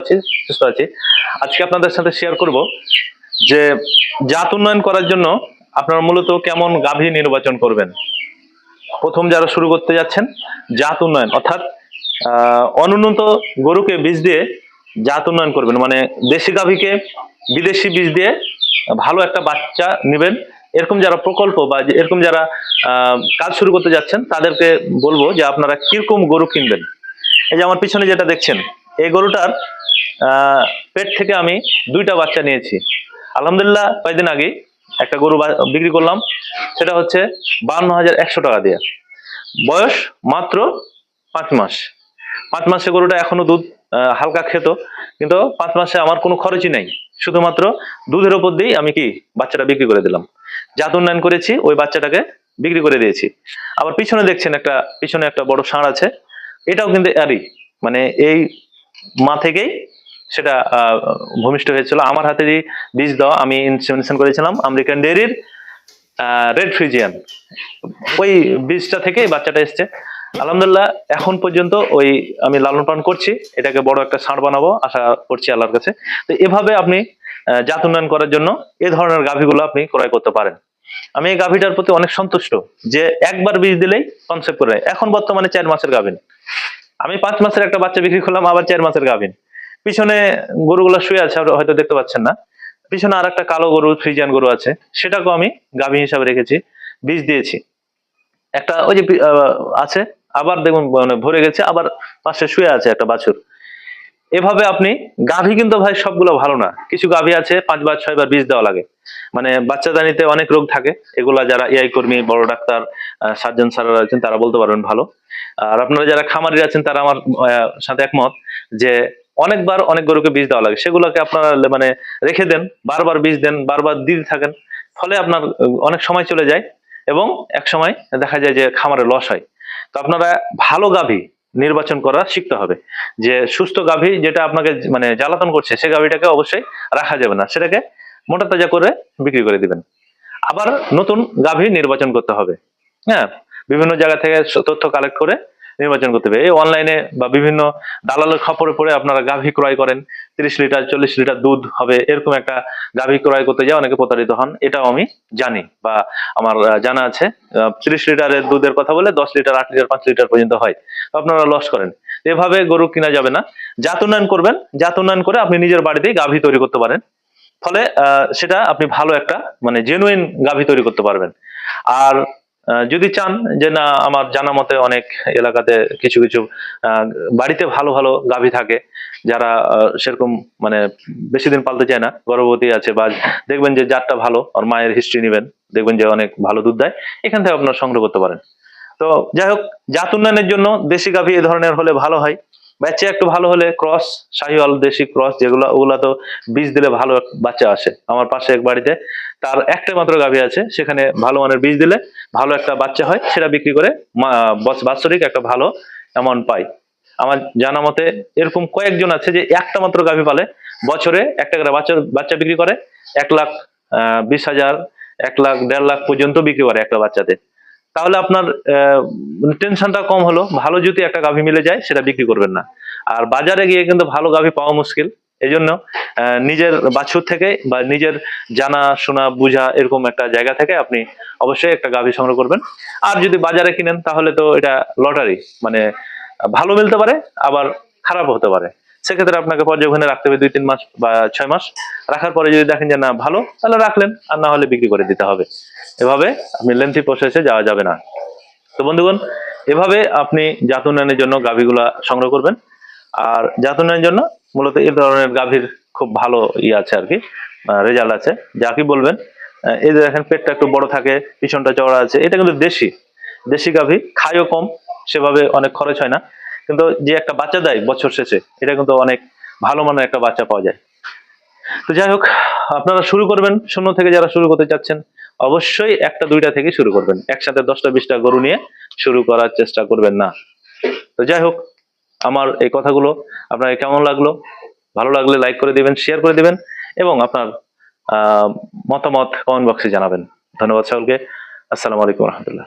আছি, সুস্থ আছি। আজকে আপনাদের সাথে শেয়ার করব যে জাত উন্নয়ন করার জন্য আপনারা মূলত কেমন গাভী নির্বাচন করবেন। প্রথম যারা শুরু করতে যাচ্ছেন, জাত উন্নয়ন, অর্থাৎ অনুন্নত গরুকে বীজ দিয়ে জাত উন্নয়ন করবেন। মানে দেশি গাভীকে বিদেশি বীজ দিয়ে ভালো একটা বাচ্চা নেবেন। এরকম যারা প্রকল্প বা এরকম যারা কাজ শুরু করতে যাচ্ছেন, তাদেরকে বলব যে আপনারা কীরকম গরু কিনবেন। এই যে আমার পিছনে যেটা দেখছেন, এই গরুটার পেট থেকে আমি দুইটা বাচ্চা নিয়েছি। আলহামদুলিল্লাহ, কয়েকদিন আগে একটা গরু বিক্রি করলাম। সেটা হচ্ছে বান্ন হাজার একশো টাকা দিয়ে। বয়স মাত্র পাঁচ মাস। পাঁচ মাসে গরুটা এখনও দুধ হালকা খেত। কিন্তু পাঁচ মাসে আমার কোনো খরচই নেই। শুধুমাত্র দুধের উপর দিয়েই আমি কি বাচ্চাটা বিক্রি করে দিলাম। জাত উন্নয়ন করেছি, ওই বাচ্চাটাকে বিক্রি করে দিয়েছি। আবার পিছনে দেখছেন একটা, পিছনে একটা বড় ষাঁড় আছে। এটাও কিন্তু এরই। মানে এই মা থেকেই সেটা ভূমিষ্ঠ হয়েছিল। আমার হাতে যে বীজ দেওয়া, আমি ইনসেমিনেশন করেছিলাম, আমেরিকান ডেয়ারির রেড ফ্রিজিয়ান। ওই বীজটা থেকে বাচ্চাটা এসছে। আলহামদুলিল্লাহ, এখন পর্যন্ত ওই আমি লালন পালন করছি। এটাকে বড় একটা ষাঁড় বানাবো, আশা করছি আল্লাহর কাছে। তো এভাবে আপনি জাত উন্নয়ন করার জন্য এ ধরনের গাভীগুলো আপনি ক্রয় করতে পারেন। আমি এই গাভীটার প্রতি অনেক সন্তুষ্ট যে একবার বীজ দিলেই কনসেপ্ট করে। এখন বর্তমানে চার মাসের গাভীন। আমি পাঁচ মাসের একটা বাচ্চা বিক্রি করলাম, আবার চার মাসের গাভীন। পিছনে গরুগুলো শুয়ে আছে হয়তো দেখতে পাচ্ছেন না। পিছনে আর একটা কালো গরু, ফ্রিজিয়ান গরু আছে। সেটাকেও আমি গাভী হিসাবে রেখেছি, বীজ দিয়েছি। একটা ওই যে আছে, আবার দেখুন মানে ভরে গেছে, আবার পাশে শুয়ে আছে একটা বাছুর। এভাবে আপনি গাভী কিন্তু ভাই সবগুলো ভালো না। কিছু গাভী আছে, পাঁচবার, ছয়বার বীজ দেওয়া লাগে। মানে বাচ্চাদানিতে অনেক রোগ থাকে। এগুলা যারা এআই কর্মী, বড় ডাক্তার সার্জন স্যাররা আছেন, তারা বলতে পারবেন ভালো। আর আপনারা যারা খামারি আছেন, তারা আমার সাথে একমত যে অনেকবার অনেক গরুকে বীজ দেওয়া লাগে। সেগুলোকে আপনারা মানে রেখে দেন, বারবার বীজ দেন, বারবার দিতে থাকেন। ফলে আপনার অনেক সময় চলে যায় এবং এক সময় দেখা যায় যে খামারে লস হয়। তো আপনারা ভালো গাভী নির্বাচন করা শিখতে হবে। যে সুস্থ গাভী যেটা আপনাকে মানে জ্বালাতন করছে, সে গাভীটাকে অবশ্যই রাখা যাবে না। সেটাকে মোটা তাজা করে বিক্রি করে দিবেন। আবার নতুন গাভী নির্বাচন করতে হবে। হ্যাঁ বিভিন্ন জায়গা থেকে তথ্য কালেক্ট করে নির্বাচন করতে হবে। এই অনলাইনে বা বিভিন্ন দালালের খপরে পড়ে আপনারা গাভী ক্রয় করেন, তিরিশ লিটার, চল্লিশ লিটার দুধ হবে, এরকম একটা গাভী ক্রয় করতে যায় অনেকে প্রতারিত হন। এটাও আমি জানি বা আমার জানা আছে। তিরিশ লিটারের দুধের কথা বলে দশ লিটার, আট লিটার, পাঁচ লিটার পর্যন্ত হয়। আপনারা লস করেন। এভাবে গরু কিনা যাবে না। জাত উন্নয়ন করবেন। জাত উন্নয়ন করে আপনি নিজের বাড়িতেই গাভী তৈরি করতে পারেন। ফলে সেটা আপনি ভালো একটা মানে জেনুইন গাভী তৈরি করতে পারবেন। আর যদি চান যে না, আমার জানা মতে অনেক এলাকাতে কিছু কিছু বাড়িতে ভালো ভালো গাভী থাকে, যারা সেরকম মানে বেশি দিন পালতে চায় না, গর্ভবতী আছে বা দেখবেন যে জাতটা ভালো আর মায়ের হিস্ট্রি নেবেন, দেখবেন যে অনেক ভালো দুধ দেয়, এখান থেকে আপনার সংগ্রহ করতে পারেন। তো যাই হোক, জাত উন্নয়নের জন্য দেশি গাভী এ ধরনের হলে ভালো হয়। বাচ্চা একটু ভালো হলে ক্রস শাহিওয়াল দেশি ক্রস যেগুলো, ওগুলা তো বীজ দিলে ভালো বাচ্চা আসে। আমার পাশে এক বাড়িতে, তার একটা মাত্র গাভী আছে, সেখানে ভালো মানের বীজ দিলে ভালো একটা বাচ্চা হয়, সেটা বিক্রি করে বাৎসরিক একটা ভালো অ্যামাউন্ট পাই আমার জানা মতে এরকম কয়েকজন আছে যে একটা মাত্র গাভী পালে বছরে একটা করে বাচ্চা বাচ্চা বিক্রি করে, এক লাখ বিশ হাজার, এক লাখ, দেড় লাখ পর্যন্ত বিক্রি করে একটা বাচ্চাতে। তাহলে আপনার টেনশনটা কম হলো, ভালো যদি একটা গাভী মিলে যায়, সেটা বিক্রি করবেন না। আর বাজারে গিয়ে কিন্তু ভালো গাভী পাওয়া মুশকিল এই জন্য নিজের বাছুর থেকে বা নিজের জানা, শোনা, বুঝা এরকম একটা জায়গা থেকে আপনি অবশ্যই একটা গাভী সংগ্রহ করবেন। আর যদি বাজারে কিনেন, তাহলে তো এটা লটারি মানে ভালো মিলতে পারে, আবার খারাপ হতে পারে। সেক্ষেত্রে আপনাকে পর্যবেক্ষণে রাখতে হবে দুই, তিন মাস বা ছয় মাস। রাখার পরে যদি দেখেন যে না, ভালো, তাহলে রাখলেন। আর না হলে বিক্রি করে দিতে হবে। এভাবে আপনি লেন্থি প্রসেসে যাওয়া যাবে না। তো বন্ধুগণ, এভাবে আপনি জাত উন্নয়নের জন্য গাভীগুলা সংগ্রহ করবেন। আর জাত উন্নয়নের জন্য মূলত এই ধরনের গাভীর খুব ভালো ইয়ে আছে আর কি রেজাল্ট আছে। যা কি বলবেন এই যে দেখেন পেটটা একটু বড় থাকে, পিছনটা চওড়া আছে, এটা কিন্তু দেশি। দেশি গাভী খায়ও কম, সেভাবে অনেক খরচ হয় না। কিন্তু যে একটা বাচ্চা দেয় বছর শেষে, এটা কিন্তু অনেক ভালো মানের একটা বাচ্চা পাওয়া যায়। তো যাই হোক, আপনারা শুরু করবেন, শূন্য থেকে যারা শুরু করতে চাচ্ছেন, অবশ্যই একটা, দুইটা থেকে শুরু করবেন। একসাথে দশটা, বিশটা গরু নিয়ে শুরু করার চেষ্টা করবেন না। তো যাই হোক, আমার এই কথাগুলো আপনার কেমন লাগল? ভালো লাগলে লাইক করে দিবেন শেয়ার করে দিবেন, এবং আপনার মতামত কমেন্ট বক্সে জানাবেন। ধন্যবাদ সকলকে। আসসালামু আলাইকুম রহমতুল্লাহ।